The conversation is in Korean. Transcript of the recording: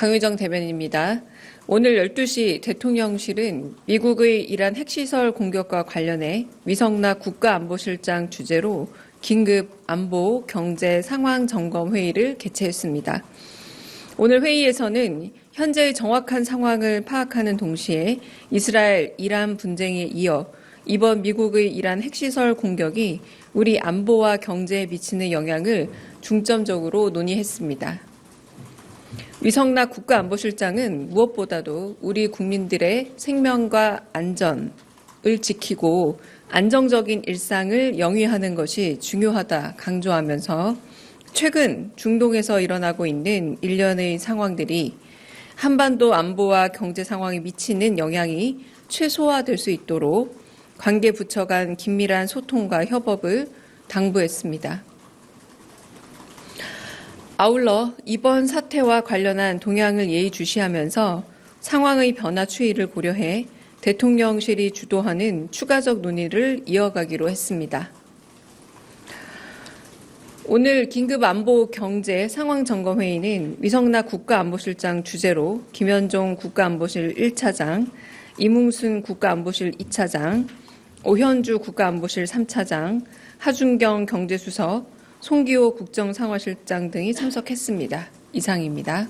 강의정 대변인입니다. 오늘 12시 대통령실은 미국의 이란 핵시설 공격과 관련해 위성락 국가안보실장 주재로 긴급 안보 경제 상황 점검 회의를 개최했습니다. 오늘 회의에서는 현재의 정확한 상황을 파악하는 동시에 이스라엘 이란 분쟁에 이어 이번 미국의 이란 핵시설 공격이 우리 안보와 경제에 미치는 영향을 중점적으로 논의했습니다. 위성락 국가안보실장은 무엇보다도 우리 국민들의 생명과 안전을 지키고 안정적인 일상을 영위하는 것이 중요하다 강조하면서 최근 중동에서 일어나고 있는 일련의 상황들이 한반도 안보와 경제 상황에 미치는 영향이 최소화될 수 있도록 관계 부처 간 긴밀한 소통과 협업을 당부했습니다. 아울러 이번 사태와 관련한 동향을 예의주시하면서 상황의 변화 추이를 고려해 대통령실이 주도하는 추가적 논의를 이어가기로 했습니다. 오늘 긴급 안보 경제 상황 점검 회의는 위성락 국가안보실장 주재로 김현종 국가안보실 1차장, 이뭉순 국가안보실 2차장, 오현주 국가안보실 3차장, 하준경 경제수석, 송기호 국정상화실장 등이 참석했습니다. 이상입니다.